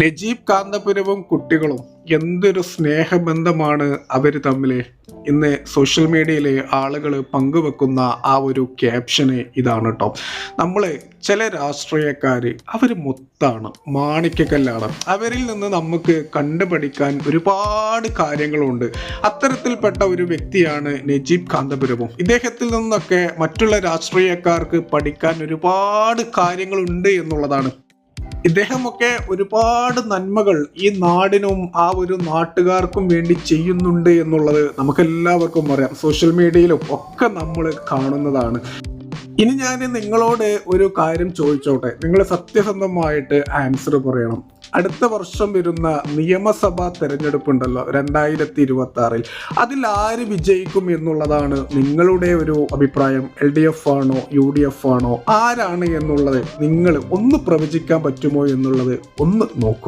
നജീബ് കാന്തപുരവും കുട്ടികളും എന്തൊരു സ്നേഹബന്ധമാണ് അവർ തമ്മിൽ ഇന്ന് സോഷ്യൽ മീഡിയയിലെ ആളുകൾ പങ്കുവെക്കുന്ന ആ ഒരു ക്യാപ്ഷന് ഇതാണ് കേട്ടോ നമ്മൾ ചില രാഷ്ട്രീയക്കാർ അവർ മൊത്താണ് മാണിക്കക്കല്ലാണ് അവരിൽ നിന്ന് നമുക്ക് കണ്ടുപഠിക്കാൻ ഒരുപാട് കാര്യങ്ങളുണ്ട്. അത്തരത്തിൽപ്പെട്ട ഒരു വ്യക്തിയാണ് നജീബ് കാന്തപുരവും. ഇദ്ദേഹത്തിൽ നിന്നൊക്കെ മറ്റുള്ള രാഷ്ട്രീയക്കാർക്ക് പഠിക്കാൻ ഒരുപാട് കാര്യങ്ങളുണ്ട് എന്നുള്ളതാണ് ഇദ്ദേഹമൊക്കെ ഒരുപാട് നന്മകൾ ഈ നാടിനും ആ ഒരു നാട്ടുകാർക്കും വേണ്ടി ചെയ്യുന്നുണ്ട് എന്നുള്ളത് നമുക്കെല്ലാവർക്കും അറിയാം. സോഷ്യൽ മീഡിയയിലും ഒക്കെ നമ്മൾ കാണുന്നതാണ്. ഇനി ഞാൻ നിങ്ങളോട് ഒരു കാര്യം ചോദിച്ചോട്ടെ. നിങ്ങൾ സത്യസന്ധമായിട്ട് ആൻസർ പറയണം. അടുത്ത വർഷം വരുന്ന നിയമസഭാ തെരഞ്ഞെടുപ്പുണ്ടല്ലോ രണ്ടായിരത്തി ഇരുപത്തി ആറിൽ അതിൽ ആര് വിജയിക്കും എന്നുള്ളതാണ് നിങ്ങളുടെ ഒരു അഭിപ്രായം. എൽ ഡി എഫ് ആണോ യു ഡി എഫ് ആണോ ആരാണ് എന്നുള്ളത് നിങ്ങൾ ഒന്ന് പ്രവചിക്കാൻ പറ്റുമോ എന്നുള്ളത് ഒന്ന് നോക്കൂ.